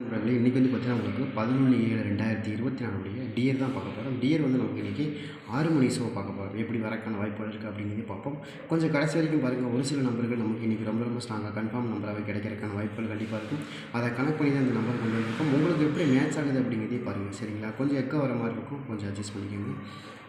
நண்பர்களே இன்றைக்கி வந்து பார்த்தீங்கன்னா உங்களுக்கு பதினொன்று ஏழு ரெண்டாயிரத்தி இருபத்தி நாலுடைய டியர் தான் பார்க்க போகிறோம் டியர் வந்து நமக்கு இன்றைக்கி ஆறு மணி ஷோ பார்க்க போகிறோம் எப்படி வரக்கான வாய்ப்புகள் இருக்குது அப்படிங்கிறத பார்ப்போம். கொஞ்சம் கடைசி வரைக்கும் பாருங்கள் ஒரு சில நம்பர்கள் நமக்கு இன்றைக்கி ரொம்ப ரொம்ப ஸ்ட்ராங்காக கன்ஃபார்ம் நம்பராகவே கிடைக்கிறதுக்கான வாய்ப்புகள் கண்டிப்பாக இருக்கும். அதை கனெக்ட் பண்ணி தான் இந்த நம்பர் கொண்டு வந்திருக்கோம். உங்களுக்கு எப்படி மேட்ச் ஆகுது அப்படிங்கிறதே பாருங்கள் சரிங்களா? கொஞ்சம் எக்க வர மாதிரி இருக்கும். கொஞ்சம் அட்ஜஸ்ட் பண்ணிக்கோங்க.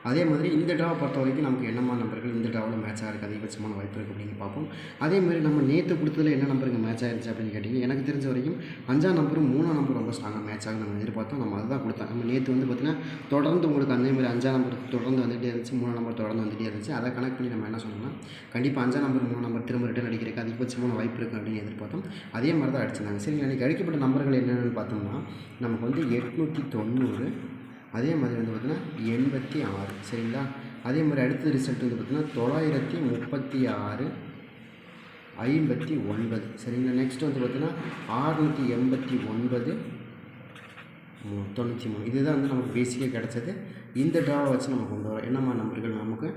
அதே மாதிரி இந்த ட்ராவை பொறுத்த வரைக்கும் நமக்கு என்னமான நம்பர்கள் இந்த ட்ராவில் மேட்ச் ஆகிருக்கு அதிகபட்சமான வாய்ப்பு இருக்குது அப்படின்னு பார்ப்போம். அதே மாதிரி நம்ம நேற்று கொடுத்ததுல என்ன நம்பருக்கு மேட்ச் ஆயிருச்சு அப்படின்னு கேட்டிங்க எனக்கு தெரிஞ்ச வரைக்கும் அஞ்சாம் நம்பரும் மூணாம் நம்பர் ரொம்ப ஸ்ட்ராங்காக மேட்ச் ஆகும் நம்ம எதிர்பார்த்தோம். நம்ம அதுதான் கொடுத்தோம். நம்ம நேற்று வந்து பார்த்திங்கன்னா தொடர்ந்து உங்களுக்கு அதே மாதிரி அஞ்சாம் நம்பர் தொடர்ந்து வந்துகிட்டே இருந்துச்சு மூணாம் நம்பர் தொடர்ந்து வந்துகிட்டே இருந்துச்சு. அதை கனெக்ட் பண்ணி நம்ம என்ன சொன்னோம்னா கண்டிப்பாக அஞ்சாம் நம்பர் மூணு நம்பர் திரும்ப ரிட்டன் அடிக்கிறதுக்கு அதிகபட்சமான வாய்ப்பு இருக்குது அப்படின்னு எதிர்பார்த்தோம். அதே மாதிரி தான் அடிச்சிருந்தாங்க. சரி அன்றைக்கி அடிக்கப்பட்ட நம்பர்கள் என்னென்னு பார்த்தோம்னா நமக்கு வந்து எட்நூற்றி தொண்ணூறு அதே மாதிரி வந்து பார்த்திங்கன்னா எண்பத்தி ஆறு சரிங்களா? அதே மாதிரி அடுத்த ரிசல்ட் வந்து பார்த்திங்கன்னா தொள்ளாயிரத்தி முப்பத்தி ஆறு ஐம்பத்தி ஒன்பது சரிங்களா? நெக்ஸ்ட் வந்து பார்த்திங்கன்னா ஆறுநூற்றி எண்பத்தி ஒன்பது தொண்ணூற்றி மூணு. இதுதான் வந்து நமக்கு பேசிக்காக கிடச்சது. இந்த ட்ராவை வச்சு நம்ம கொண்டு வரோம் என்னம்மா நம்பர்கள் நமக்கு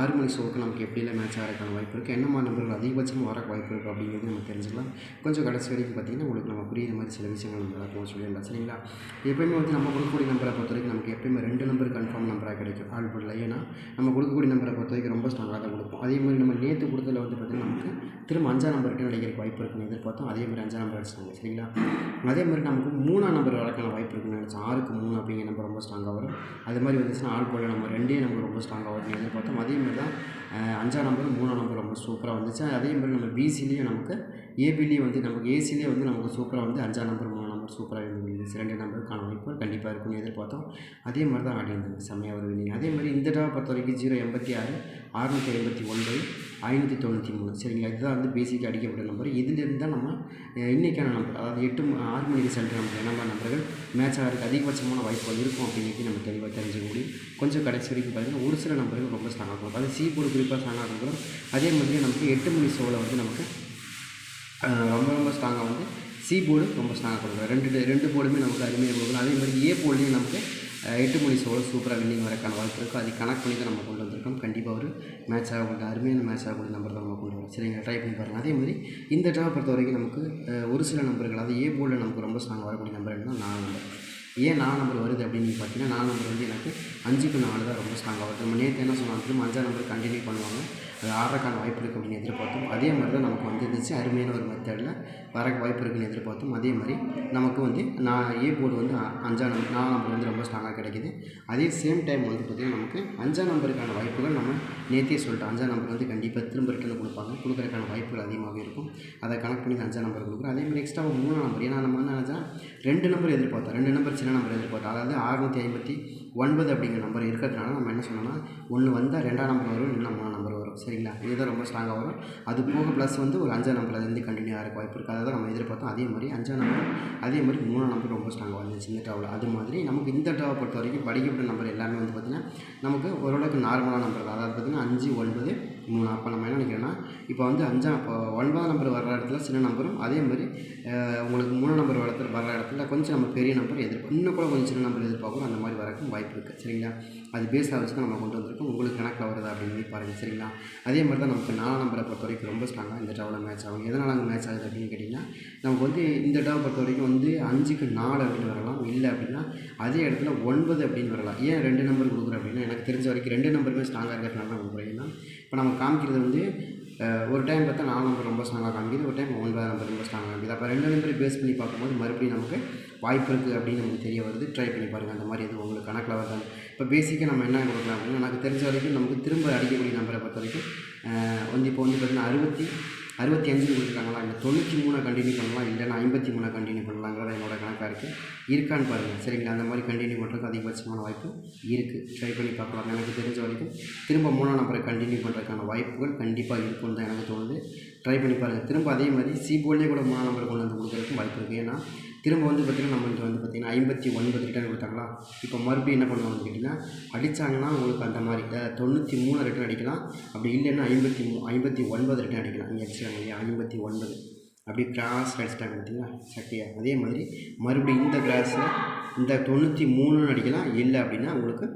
ஆறு மணி ஷோக்கு நமக்கு எப்படிலாம் மேட்ச் ஆகிறதுக்கான வாய்ப்பு இருக்குது என்னம்மா நம்பர்கள் அதிகபட்சமாக வர வாய்ப்பு இருக்குது அப்படிங்கிறது நம்ம தெரிஞ்சுக்கலாம். கொஞ்சம் கடைசி வரைக்கும் பார்த்திங்கன்னா உங்களுக்கு நம்ம புரியுற மாதிரி சில விஷயங்கள் நம்ம நடக்கும் சொல்லிடலாம். சரிங்களா? எப்பயுமே வந்து நம்ம கொடுக்கக்கூடிய நம்பரை பொறுத்த வரைக்கும் நமக்கு எப்பயுமே ரெண்டு நம்பர் கன்ஃபார்ம் நம்பராக கிடைக்கும். ஆள் பண்ணல ஏன்னா நம்ம கொடுக்கக்கூடிய நம்பரை பொறுத்த வரைக்கும் ரொம்ப ஸ்ட்ராங்காக தான் கொடுப்போம். அதே மாதிரி நம்ம நேற்று கொடுத்ததில் வந்து பார்த்திங்கன்னா நமக்கு திரும்ப அஞ்சாம் நம்பர்கிட்ட ரிட்டர்ன் வாய்ப்பு இருக்குன்னு எதிர்பார்த்தோம். அதே மாதிரி அஞ்சாம் நம்பர் அடிச்சாங்க சரிங்களா? அதே மாதிரி நமக்கு மூணாம் நம்பர் வரக்கான வாய்ப்பு இருக்குன்னு நினச்சோம். ஆறுக்கு மூணு அப்படிங்கிற நம்பர் ரொம்ப ஸ்ட்ராங்காக வரும். அது மாதிரி வந்துச்சுன்னா ஆள் போல நம்ம ரெண்டே நம்பர் ரொம்ப ஸ்ட்ராங்காக வரும்னு எதிர்பார்த்தோம் அதே மாதிரி தான் அஞ்சாம் நம்பர் மூணாம் நம்பர் ரொம்ப சூப்பராக வந்துச்சு. அதே மாதிரி நம்ம பிசிலேயும் நமக்கு ஏபிலேயும் வந்து நமக்கு ஏசிலே வந்து நமக்கு சூப்பராக வந்து அஞ்சாம் நம்பர் மூணாம் நம்பர் சூப்பராக இருந்துச்சு ரெண்டு நம்பருக்கான வாய்ப்பு கண்டிப்பாக இருக்கும்னு எதிர்பார்த்தோம். அதே மாதிரி தான் ஆடி இருந்தது. செம்மையாக வருவீங்க அதே மாதிரி இந்த டாவை பொறுத்த வரைக்கும் ஜீரோ எண்பத்தி ஆறு அறுநூற்றி ஐம்பத்தி ஒன்பது ஐநூற்றி தொண்ணூற்றி மூணு. சரிங்களா? இதுதான் வந்து பேசிக்காக அடிக்கப்பட்ட நம்பர் இதிலிருந்து தான் நம்ம இன்றைக்கான நம்பர் அதாவது எட்டு ஆறு மணிக்கு ரிசல்ட் நமக்கு என்னென்ன நம்பர்கள் மேட்ச் ஆகிறதுக்கு அதிகபட்சமான வாய்ப்புகள் இருக்கும் அப்படிங்கிறது நம்ம தெளிவாக தெரிஞ்சுக்க முடியும். கொஞ்சம் கடைசி வரைக்கும் பார்த்தீங்கன்னா ஒரு சில நம்பர்கள் ரொம்ப ஸ்ட்ராங்காக இருக்கும் அது சி போர்டு குறிப்பாக ஸ்ட்ராங்காக இருக்கும் அதே மாதிரி நமக்கு எட்டு மணி ஷோவில் வந்து நமக்கு ரொம்ப ரொம்ப ஸ்ட்ராங்காக வந்து சி போர்டு ரொம்ப ஸ்ட்ராங்காக கொடுக்கும் ரெண்டு ரெண்டு போர்டுமே நமக்கு அருமையாக கொடுக்கும் அதே மாதிரி ஏ போர்ட்லேயும் நமக்கு எட்டு மணி சோழ சூப்பராக வின்னிங் வரக்கான வாய்ப்பு இருக்குது அதை கணக்கு பண்ணி தான் நம்ம கொண்டு வந்திருக்கோம். கண்டிப்பாக ஒரு மேட்ச் ஆகக்கூடிய அருமையான மேட்ச் ஆகக்கூடிய நம்பர் தான் நம்ம கொண்டு வரோம் சரிங்க ட்ரை பண்ணி பாருங்கள் அதே மாதிரி இந்த ட்ரா பொறுத்த வரைக்கும் நமக்கு ஒரு சில நம்பர்கள் அதாவது ஏ போர்டில் நமக்கு ரொம்ப ஸ்ட்ராங் வரக்கூடிய நம்பர் என்ன நாலு நம்பர் ஏன் நாலு நம்பர் வருது அப்படின்னு பார்த்தீங்கன்னா நாலு நம்பர் வந்து எனக்கு அஞ்சுக்கு நாலு தான் ரொம்ப ஸ்ட்ராங்காக வருது. நம்ம நேற்று என்ன சொன்னாலும் திரும்ப அஞ்சாம் நம்பர் கண்டினியூ பண்ணுவாங்க. அது வாய்ப்பு இருக்குது அப்படின்னு எதிர்பார்த்தோம். அதே மாதிரி தான் நமக்கு வந்துருந்துச்சு அருமையான ஒரு மெத்தடில் வர வாய்ப்பு இருக்குன்னு எதிர்பார்த்தோம். அதே மாதிரி நமக்கு வந்து நான் ஏ போர்டு வந்து அஞ்சாம் நம்பர் நாலாம் நம்பர் வந்து ரொம்ப ஸ்ட்ராங்காக கிடைக்கிது. அதே சேம் டைம் வந்து பார்த்திங்கன்னா நமக்கு அஞ்சாம் நம்பருக்கான வாய்ப்புகள் நம்ம நேற்றே சொல்லிட்டோம். அஞ்சாம் நம்பர் வந்து கண்டிப்பாக திரும்ப ரிட்டர்ன் கொடுப்பாங்க. கொடுக்குறதுக்கான வாய்ப்புகள் அதிகமாக இருக்கும். அதை கனெக்ட் பண்ணி தான் அஞ்சாம் நம்பர் கொடுக்குறோம். அதே மாதிரி எக்ஸ்ட்ரா மூணாம் நம்பர் ஏன்னா நம்ம என்ன நினச்சா ரெண்டு நம்பர் எதிர்பார்த்தோம். ரெண்டு நம்பர் சின்ன நம்பர் எதிர்பார்த்தோம். அதாவது அறுநூற்றி ஐம்பத்தி ஒன்பது அப்படிங்கிற நம்பர் இருக்கிறதுனால நம்ம என்ன சொன்னோம்னா ஒன்று வந்தால் ரெண்டாம் நம்பர் வரும் இல்லை மூணாம் நம்பர் வரும். சரிங்களா? இதுதான் ரொம்ப ஸ்ட்ராங்காக வரும். அது போக ப்ளஸ் வந்து ஒரு அஞ்சாம் நம்பர் வந்து கண்டினியூ ஆகிறக்கு வாய்ப்பு இருக்குது அதை தான் நம்ம எதிர்பார்த்தோம் அதே மாதிரி அஞ்சாம் நம்பர் அதே மாதிரி மூணாம் நம்பர் ரொம்ப ஸ்ட்ராங்காக வந்துச்சு இந்த ட்ராவில் அது மாதிரி நமக்கு இந்த ட்ராவை பொறுத்த வரைக்கும் படிக்கப்பட்ட நம்பர் எல்லாமே வந்து பார்த்திங்கன்னா நமக்கு ஓரளவுக்கு நார்மலான நம்பர் தான். அதாவது பார்த்திங்கன்னா அஞ்சு ஒன்பது அப்போ நம்ம என்ன நினைக்கிறோன்னா இப்போ வந்து அஞ்சாம் இப்போ ஒன்பதாம் நம்பர் வர்ற இடத்துல சின்ன நம்பரும் அதே மாதிரி உங்களுக்கு மூணு நம்பர் வர இடத்துல வர்ற இடத்துல கொஞ்சம் நம்ம பெரிய நம்பர் எதிர்ப்பு இன்னும் கூட கொஞ்சம் சின்ன நம்பர் எதிர்பார்க்கணும் அந்த மாதிரி வரக்கும் வாய்ப்பு இருக்குது சரிங்களா? அது பேஸாக வச்சு தான் நம்ம கொண்டு வந்திருக்கோம். உங்களுக்கு கணக்கில் வருதா அப்படின்னு பாருங்கள் சரிங்களா? அதே மாதிரி தான் நமக்கு நாலாம் நம்பரை பொறுத்த வரைக்கும் ரொம்ப ஸ்ட்ராங்காக இந்த ட்ராவில் மேட்ச் ஆகும் எதனால் அங்கே மேட்ச் ஆகுது அப்படின்னு கேட்டிங்கன்னா நமக்கு வந்து இந்த ட்ராவை பொறுத்த வரைக்கும் வந்து அஞ்சுக்கு நாலு அப்படின்னு வரலாம். இல்லை அப்படின்னா அதே இடத்துல ஒன்பது அப்படின்னு வரலாம். ஏன் ரெண்டு நம்பர் கொடுக்குறேன் அப்படின்னா எனக்கு தெரிஞ்ச வரைக்கும் ரெண்டு நம்பருமே ஸ்ட்ராங்காக இருக்கிறதுனால தான் கொடுக்குறேன். இப்போ நம்ம காமிக்கிறது வந்து ஒரு டைம் பார்த்தா நாலு நம்பர் ரொம்ப ஸ்ட்ராங்காக காமிக்குது ஒரு டைம் ஒன்பதாம் நம்பர் ரொம்ப ஸ்ட்ராங்காக காமிக்குது. அப்போ ரெண்டு நம்பரை பேஸ் பண்ணி பார்க்கும்போது மறுபடியும் நமக்கு வாய்ப்பு இருக்குது அப்படின்னு நமக்கு தெரிய வருது. ட்ரை பண்ணி பாருங்கள் அந்த மாதிரி எதுவும் உங்களுக்கு கணக்கில் வருதாங்க இப்போ பேசிக்காக நம்ம என்ன கொடுக்கலாம் அப்படின்னா எனக்கு தெரிஞ்ச வரைக்கும் நமக்கு திரும்ப அடிக்கக்கூடிய நம்பரை பொறுத்த வரைக்கும் வந்து இப்போ வந்து பார்த்திங்கன்னா அறுபத்தி அறுபத்தி அஞ்சு கொடுத்துருக்காங்களா? இல்லை தொண்ணூற்றி மூணு கண்டினியூ பண்ணலாம்? இல்லைன்னா ஐம்பத்தி மூணு கண்டினியூ பண்ணலாங்கிறத என்னோட கணக்காக இருக்குது இருக்கான்னு பாருங்கள் சரிங்களா? அந்த மாதிரி கண்டினியூ பண்ணுறதுக்கு அதிகபட்சமான வாய்ப்பு இருக்குது ட்ரை பண்ணி பார்க்கலாம். எனக்கு தெரிஞ்ச வரைக்கும் திரும்ப மூணாம் நம்பரை கண்டினியூ பண்ணுறதுக்கான வாய்ப்புகள் கண்டிப்பாக இருக்கும்னு தான் எனக்கு தோணுது. ட்ரை பண்ணி பாருங்கள் திரும்ப அதே மாதிரி சி கூட மூணாம் நம்பர் கொண்டு வந்து கொடுக்குறதுக்கும் வாய்ப்பு இருக்குது ஏன்னா திரும்ப வந்து பார்த்திங்கன்னா நம்மள்ட்ட வந்து பார்த்திங்கன்னா ஐம்பத்தி ஒன்பது ரிட்டர்ன் கொடுத்தாங்களா? இப்போ மறுபடியும் என்ன பண்ணுவாங்கன்னு கேட்டிங்கன்னா அடித்தாங்கன்னா உங்களுக்கு அந்த மாதிரி தொண்ணூற்றி மூணு ரிட்டர்ன் அடிக்கலாம். அப்படி இல்லைன்னா ஐம்பத்தி மூ ஐம்பத்தி ஒன்பது ரிட்டர்ன் அடிக்கலாம். இங்கே அடிச்சாங்க இல்லையா? ஐம்பத்தி ஒன்பது. அப்படி கிராஸ் அடிச்சிட்டாங்க பார்த்தீங்களா? சட்டையாக அதே மாதிரி மறுபடியும் இந்த கிராஸில் இந்த தொண்ணூற்றி மூணுன்னு அடிக்கலாம். இல்லை அப்படின்னா உங்களுக்கு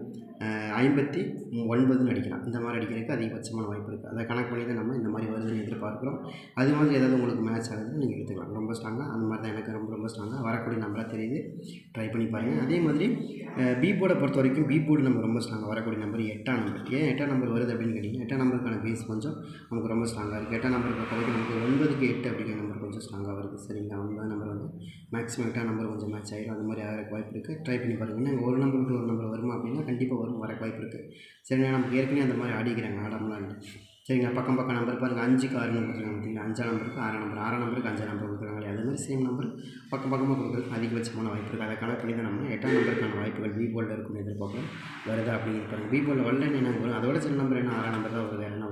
ஐம்பத்தி ஒன்பதுன்னு அடிக்கலாம். இந்த மாதிரி அடிக்கிறதுக்கு அதிகபட்சமான வாய்ப்பு இருக்குது அதை கணக்கு பண்ணி தான் நம்ம இந்த மாதிரி வருதுன்னு எதிர்பார்க்குறோம். அது மாதிரி ஏதாவது உங்களுக்கு மேட்ச் ஆகுதுன்னு நீங்கள் எடுத்துக்கலாம். ரொம்ப ஸ்ட்ராங்காக அந்த மாதிரி தான் எனக்கு ரொம்ப ரொம்ப ஸ்ட்ராங்காக வரக்கூடிய நம்பராக தெரியுது. ட்ரை பண்ணி பாருங்கள் அதே மாதிரி பி போர்டை பொறுத்த வரைக்கும் பி போர்டு நம்ம ரொம்ப ஸ்ட்ராங்காக வரக்கூடிய நம்பர் எட்டாம் நம்பர் ஏன் எட்டாம் நம்பர் வருது அப்படின்னு கேட்டிங்கன்னா எட்டாம் நம்பருக்கான பேஸ் கொஞ்சம் நமக்கு ரொம்ப ஸ்ட்ராங்காக இருக்குது எட்டாம் நம்பர் பொறுத்த வரைக்கும் நமக்கு ஒன்பதுக்கு எட்டு அப்படிங்கிற நம்பர் கொஞ்சம் ஸ்ட்ராங்காக வருது. சரிங்களா? ஒன்பது நம்பர் வந்து மேக்ஸிமம் எட்டாம் நம்பர் கொஞ்சம் மேட்ச் ஆகிடும் அது மாதிரி ஆகிறக்கு வாய்ப்பு இருக்குது ட்ரை பண்ணி பாருங்கள் ஒரு நம்பர் விட்டு ஒரு நம்பர் வருமா அப்படின்னா கண்டிப்பாக வரும். வர வாய்ப்பு இருக்குது சரிங்களா நமக்கு ஏற்கனவே அந்த மாதிரி ஆடிக்கிறாங்க ஆடாமலாம் சரிங்களா? பக்கம் பக்கம் நம்பர் பாருங்கள் அஞ்சுக்கு ஆறு நம்பர் கொடுத்துருக்காங்க பார்த்தீங்களா? அஞ்சாம் நம்பருக்கு ஆறாம் நம்பர் ஆறாம் நம்பருக்கு அஞ்சாம் நம்பர் கொடுக்குறாங்களே அதே மாதிரி சேம் நம்பர் பக்கம் பக்கமாக கொடுக்குறதுக்கு அதிகபட்சமான வாய்ப்பு இருக்குது அதை கலெக்ட் பண்ணி தான் நம்ம எட்டாம் நம்பருக்கான வாய்ப்புகள் பி போர்டில் இருக்கும்னு வருதா அப்படின்னு இருப்பாங்க பி போர்டில் வரல என்ன வரும் அதோட சில நம்பர் என்ன? ஆறாம் நம்பர் தான் வருது. என்ன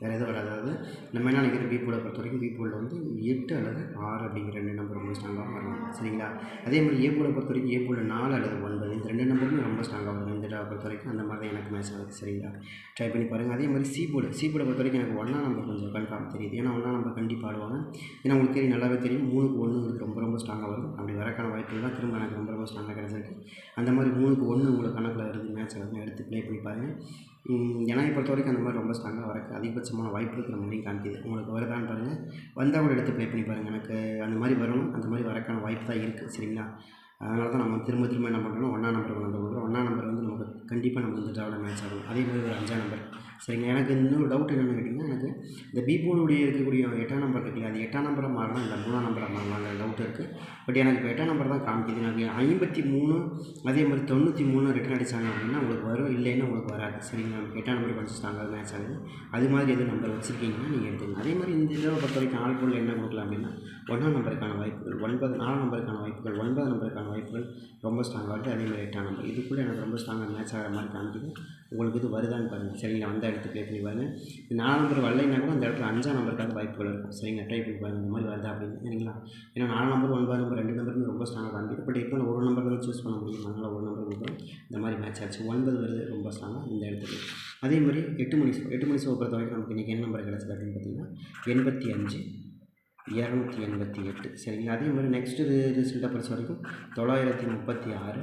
வேறு எதுவும் வராது. அதாவது நம்ம என்ன நினைக்கிற பீப்புளை பொறுத்த வரைக்கும் பீப்புளில் வந்து எட்டு அல்லது ஆறு அப்படிங்கிற ரெண்டு நம்பர் ரொம்ப ஸ்ட்ராங்காக வரும். சரிங்களா? அதே மாதிரி ஏ பொறுத்த வரைக்கும் ஏ நாலு அல்லது ஒன்பது இந்த ரெண்டு நம்பருமே ரொம்ப ஸ்ட்ராங்காக வரும். இந்த இதை பொறுத்த வரைக்கும் அந்த மாதிரி தான் எனக்கு மேட்ச் ஆகுது. சரிங்களா? ட்ரை பண்ணி பாருங்கள் அதே மாதிரி சீபோர்டு சீபோர்டை பொறுத்த வரைக்கும் எனக்கு ஒன்றாம் நம்பர் கொஞ்சம் கன்ஃபார்ம் தெரியுது. ஏன்னா ஒன்றாம் நம்பர் கண்டிப்பாக ஆடுவாங்க. ஏன்னா உங்களுக்கு தெரியும் நல்லாவே தெரியும். மூணுக்கு ஒன்றுங்கிறது ரொம்ப ரொம்ப ஸ்ட்ராங்காக வரும். அப்படி வரக்கான வாய்ப்புகள் தான் திரும்ப எனக்கு ரொம்ப ரொம்ப ஸ்ட்ராங்காக கிடச்சிருக்கு. அந்த மாதிரி மூணுக்கு ஒன்று உங்களுக்கு கணக்கில் வருது மேட்ச் வருதுன்னு எடுத்து ப்ளே பண்ணி பாருங்கள் எனக்கு பொறுத்த வரைக்கும் அந்த மாதிரி ரொம்ப ஸ்ட்ராங்காக வரக்கு அதிகபட்சமான வாய்ப்பு இருக்குது மாதிரி காமிக்குது. உங்களுக்கு வருதான்னு பாருங்கள் வந்தால் கூட எடுத்து ப்ளே பண்ணி பாருங்கள் எனக்கு அந்த மாதிரி வரணும். அந்த மாதிரி வரக்கான வாய்ப்பு தான் இருக்குது சரிங்களா? அதனால தான் நம்ம திரும்ப திரும்ப என்ன பண்ணுறோம் ஒன்றா நம்பர் வந்து கொடுக்குறோம். ஒன்றா நம்பர் வந்து நமக்கு கண்டிப்பாக நம்ம வந்து ட்ராவில் மேட்ச் ஆகணும். அதே மாதிரி ஒரு அஞ்சாம் நம்பர் சரிங்க. எனக்கு இன்னொரு டவுட் என்னென்னு கேட்டிங்கன்னா எனக்கு இந்த பி போர்டுடைய இருக்கக்கூடிய எட்டாம் நம்பர் இருக்குல்ல அது எட்டாம் நம்பராக மாறலாம் இல்லை மூணாம் நம்பராக மாறலாங்கிற டவுட் இருக்குது பட் எனக்கு இப்போ எட்டாம் நம்பர் தான் காமிக்குது. எனக்கு ஐம்பத்தி மூணு அதே மாதிரி தொண்ணூற்றி மூணு ரிட்டர்ன் அடித்தாங்க அப்படின்னா உங்களுக்கு வரும். இல்லைன்னா உங்களுக்கு வராது. சரிங்களா? எட்டாம் நம்பர் கொஞ்சம் ஸ்ட்ராங்காக மேட்ச் ஆகுது. அது மாதிரி எதுவும் நம்பர் வச்சுருக்கீங்கன்னா நீங்கள் எடுத்துங்க அதே மாதிரி இந்த இதை பொறுத்த வரைக்கும் ஆள் பொருள் என்ன கொடுக்கலாம் அப்படின்னா ஒன்றாம் நம்பருக்கான வாய்ப்புகள் ஒன்பது நாலாம் நம்பருக்கான வாய்ப்புகள் ஒன்பது நம்பருக்கான வாய்ப்புகள் ரொம்ப ஸ்ட்ராங்காக இருக்குது அதே மாதிரி எட்டாம் நம்பர் இதுக்குள்ளே எனக்கு ரொம்ப ஸ்ட்ராங்காக மேட்ச் ஆகிற மாதிரி காமிக்குது. உங்களுக்கு இது வருதான்னு பாருங்கள் சரிங்களா? வந்தால் எடுத்து ப்ளே பண்ணி பாருங்கள் நாலாம் நம்பர் வரலைன்னா கூட அந்த இடத்துல அஞ்சாம் நம்பருக்காக வாய்ப்புகள் இருக்கும். சரிங்க ட்ரை பண்ணி பாருங்கள் இந்த மாதிரி வருதா அப்படின்னு. சரிங்களா? ஏன்னா நாலாம் நம்பர் ஒன்பது நம்பர் ரெண்டு நம்பருமே ரொம்ப ஸ்ட்ராங்காக காண்பிது பட் இப்போ ஒரு நம்பர் தான் சூஸ் பண்ண முடியும்? அதனால் ஒரு நம்பர் கொடுக்குறோம். இந்த மாதிரி மேட்ச் ஆச்சு. ஒன்பது வருது ரொம்ப ஸ்ட்ராங்காக இந்த இடத்துக்கு அதே மாதிரி எட்டு மணி ஷோ எட்டு மணி ஷோ பொறுத்த வரைக்கும் நமக்கு இன்றைக்கி என்ன நம்பர் கிடச்சிது அப்படின்னு பார்த்தீங்கன்னா எண்பத்தி அஞ்சு இரநூத்தி எண்பத்தி எட்டு. சரிங்களா? அதே மாதிரி நெக்ஸ்ட்டு ரிசல்ட்டை பொறுத்த வரைக்கும் தொள்ளாயிரத்தி முப்பத்தி ஆறு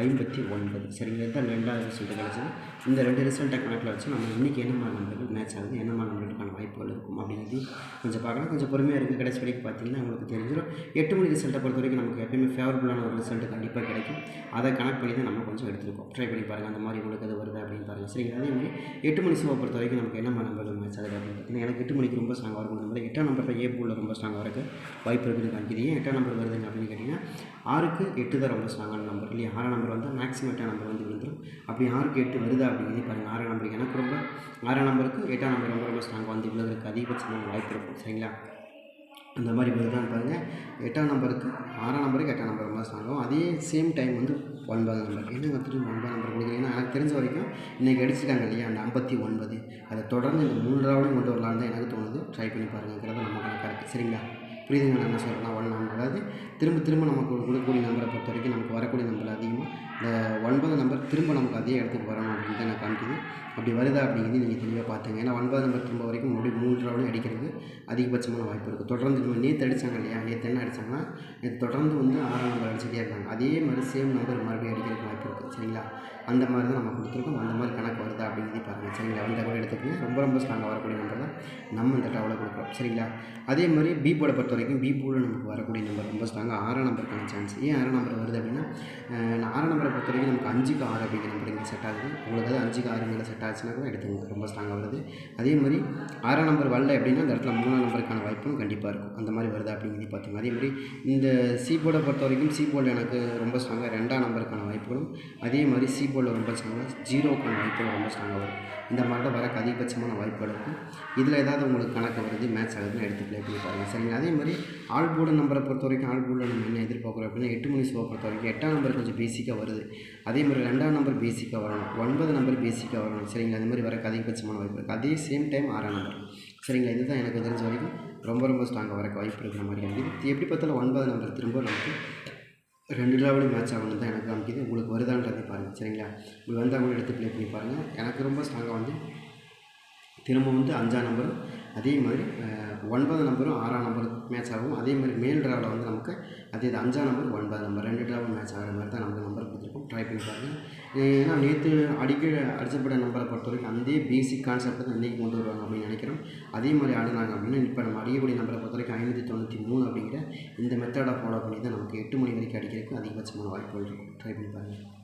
ஐம்பத்தி ஒன்பது. சரிங்களா? இதுதான் ரெண்டாவது ரிசல்ட்டு கிடச்சிது. இந்த ரெண்டு ரிசல்ட்டை கணக்கில் வச்சு நம்ம இன்றைக்கி என்ன மாதிரி நம்பர்கள் மேட்ச் ஆகுது என்ன மாதிரி நம்பர்களுக்கான வாய்ப்புகள் இருக்கும் அப்படிங்கிறது கொஞ்சம் பார்க்கலாம் கொஞ்சம் பொறுமையாக இருக்குது கடைசி வரைக்கும் பார்த்தீங்கன்னா உங்களுக்கு தெரிஞ்சிடும் எட்டு மணி ரிசல்ட்டை பொறுத்த வரைக்கும் நமக்கு எப்பயுமே ஃபேவரபுளான ஒரு ரிசல்ட் கண்டிப்பாக கிடைக்கும். அதை கணக்கு பண்ணி தான் நம்ம கொஞ்சம் எடுத்துருக்கோம். ட்ரை பண்ணி பாருங்கள் அந்த மாதிரி உங்களுக்கு அது வருது அப்படின்னு பாருங்கள் சரிங்களா? அதே மாதிரி எட்டு மணி ஷோவை பொறுத்த வரைக்கும் நமக்கு என்ன மாதிரி நம்பர்கள் மேட்ச் ஆகுது அப்படின்னு பார்த்தீங்கன்னா எனக்கு எட்டு மணிக்கு ரொம்ப ஸ்ட்ராங்காக இருக்கும் நம்பர் எட்டாம் நம்பரில் ஏ பூலில் ரொம்ப ஸ்ட்ராங்காக இருக்குது வாய்ப்பு இருக்குது காமிக்குது ஏன் எட்டாம் நம்பர் வருதுங்க அப்படின்னு கேட்டிங்கன்னா ஆறுக்கு எட்டு தான் ரொம்ப ஸ்ட்ராங்கான நம்பர் இல்லையா? ஆறாம் நம்பர் வந்தால் மேக்ஸிமம் எட்டாம் நம்பர் வந்து விழுந்துடும் அப்படி ஆறுக்கு எட்டு வருதா அப்படிங்கிறது பாருங்கள் ஆறாம் நம்பருக்கு எனக்கு ரொம்ப ஆறாம் நம்பருக்கு எட்டாம் நம்பர் ரொம்ப ரொம்ப ஸ்ட்ராங்காக வந்து விழுறதுக்கு அதிகபட்சமான வாய்ப்பு இருக்கும். சரிங்களா? அந்த மாதிரி வருதான்னு பாருங்கள் எட்டாம் நம்பருக்கு ஆறாம் நம்பருக்கு எட்டாம் நம்பர் ரொம்ப ஸ்ட்ராங்காகும் அதே சேம் டைம் வந்து ஒன்பதாம் நம்பர். என்ன திரும்ப ஒன்பது நம்பர் கொடுக்குறீங்கன்னா எனக்கு தெரிஞ்ச வரைக்கும் இன்றைக்கி அடிச்சிருக்காங்க இல்லையா அந்த ஐம்பத்தி ஒன்பது அதை தொடர்ந்து இந்த மூன்றாவதும் கொண்டு வரலான்னு தான் எனக்கு தோணுது. ட்ரை பண்ணி பாருங்கிறத நம்ம கணக்காக இருக்குது சரிங்களா? புரியுதுங்க நான் என்ன சொல்கிறேன் ஒன் நம்பர் அதாவது திரும்ப திரும்ப நமக்கு கொடுக்கக்கூடிய நம்பரை பொறுத்த வரைக்கும் நமக்கு வரக்கூடிய நம்பர் அதிகமாக இந்த ஒன்பது நம்பர் திரும்ப நமக்கு அதே இடத்துக்கு வரணும் அப்படின்னு தான் நான் காமிக்குது. அப்படி வருதா அப்படிங்கிறது நீங்கள் தெளிவாக பார்த்துங்க ஏன்னா ஒன்பது நம்பர் திரும்ப வரைக்கும் மறுபடியும் மூன்று ரவுண்டு அடிக்கிறதுக்கு அதிகபட்சமான வாய்ப்பு இருக்குது தொடர்ந்து நம்ம நேற்று அடித்தாங்க இல்லையா? நேற்று என்ன அடித்தாங்கன்னா நேற்று தொடர்ந்து வந்து ஆறாம் நம்பர் அடிச்சுட்டே இருக்காங்க. அதே மாதிரி சேம் நம்பர் மறுபடியும் அடிக்கிறதுக்கு வாய்ப்பு இருக்குது சரிங்களா? அந்த மாதிரி தான் நம்ம கொடுத்துருக்கோம். அந்த மாதிரி கணக்கு வருதா அப்படிங்கிறதே பாருங்கள் சரிங்களா? அந்த கூட எடுத்துக்கோங்க. ரொம்ப ரொம்ப ஸ்ட்ராங்காக வரக்கூடிய நம்பர் தான் நம்ம இந்த டவலில் கொடுக்குறோம். சரிங்களா? அதே மாதிரி பி பொறுத்த வரைக்கும் பி போர்டில் நமக்கு வரக்கூடிய நம்பர் ரொம்ப ஸ்ட்ராங்காக ஆறாம் நம்பருக்கான சான்ஸ் ஏன் ஆறாம் நம்பர் வருது அப்படின்னா அஹ் ஆறாம் நம்பரை பொறுத்த வரைக்கும் நமக்கு அஞ்சுக்கு ஆறு அப்படிங்கிற நம்பர் இங்கே செட் ஆகுது. உங்களுக்கு அது அஞ்சுக்கு ஆறுங்கிற செட் ஆச்சுன்னா கூட எடுத்துங்க ரொம்ப ஸ்ட்ராங்காக வருது. அதே மாதிரி ஆறாம் நம்பர் வரல அப்படின்னா அந்த இடத்துல மூணாம் நம்பருக்கான வாய்ப்பும் கண்டிப்பாக இருக்கும். அந்த மாதிரி வருதா அப்படிங்கிறது பார்த்துங்க அதே மாதிரி இந்த சி போர்டை பொறுத்த வரைக்கும் சி போர்டில் எனக்கு ரொம்ப ஸ்ட்ராங்காக ரெண்டாம் நம்பருக்கான வாய்ப்புகளும் அதே மாதிரி சி போர்டில் ரொம்ப ஸ்ட்ராங்காக ஜீரோக்கான வாய்ப்புகள் ரொம்ப ஸ்ட்ராங்காக வரும். இந்த மாதிரி வரக்கு அதிகபட்சமான வாய்ப்புகள் இருக்குது இதில் ஏதாவது உங்களுக்கு கணக்கு வருது மேட்ச் ஆகுதுன்னு எடுத்து ப்ளே பண்ணி பாருங்கள் சரிங்களா? அதே மாதிரி ஆல் போர்டு நம்பரை பொறுத்த வரைக்கும் ஆல் போர்டில் நம்ம என்ன எதிர்பார்க்குறோம் அப்படின்னா எட்டு மணி ஷோவை பொறுத்த வரைக்கும் எட்டாம் நம்பர் கொஞ்சம் பேசிக்காக வருது. அதே மாதிரி ரெண்டாம் நம்பர் பேசிக்காக வரணும். ஒன்பது நம்பர் பேசிக்காக வரணும். சரிங்களா? அதே மாதிரி வரக்கு அதிகபட்சமான வாய்ப்பு இருக்குது அதே சேம் டைம் ஆறாம் நம்பர் சரிங்களா? இதுதான் எனக்கு தெரிஞ்ச வரைக்கும் ரொம்ப ரொம்ப ஸ்ட்ராங்காக வரக்கு வாய்ப்பு இருக்கிற மாதிரி இருக்குது எப்படி பார்த்தாலும் ஒன்பது நம்பர் திரும்ப நமக்கு ரெண்டு டிராவிலும் மேட்ச் ஆகணும் தான் எனக்கு காமிக்குது. உங்களுக்கு வருதான்றதை பாருங்கள் சரிங்களா? உங்களுக்கு வந்தால் கூட எடுத்து ப்ளே பண்ணி பாருங்கள் எனக்கு ரொம்ப ஸ்ட்ராங்காக வந்து திரும்ப வந்து அஞ்சாம் நம்பரும் அதே மாதிரி ஒன்பது நம்பரும் ஆறாம் நம்பர் மேட்ச் ஆகும். அதே மாதிரி மேல் ட்ராவில் வந்து நமக்கு அதே இது அஞ்சாம் நம்பர் ஒன்பது நம்பர் ரெண்டு ட்ராவல் மேட்ச் ஆகிற மாதிரி தான் நமக்கு நம்பர் கொடுத்துருக்கோம் ட்ரை பண்ணி பாருங்கள் ஏன்னா நேற்று அடிக்கடி அடிச்சப்பட்ட நம்பரை பொறுத்த வரைக்கும் அந்த பேசிக் கான்செப்ட் தான் இன்றைக்கி கொண்டு வருவாங்க அப்படின்னு நினைக்கிறோம். அதே மாதிரி ஆடினாங்க அப்படின்னா இப்போ நம்ம அடிக்கக்கூடிய நம்பரை பொறுத்த வரைக்கும் ஐநூற்றி தொண்ணூற்றி மூணு அப்படிங்கிற இந்த மெத்தடை ஃபாலோ பண்ணி தான் நமக்கு எட்டு மணி வரைக்கும் அடிக்கிறதுக்கு அதிகபட்சமான வாய்ப்புகள் இருக்கும். ட்ரை பண்ணி பாருங்கள்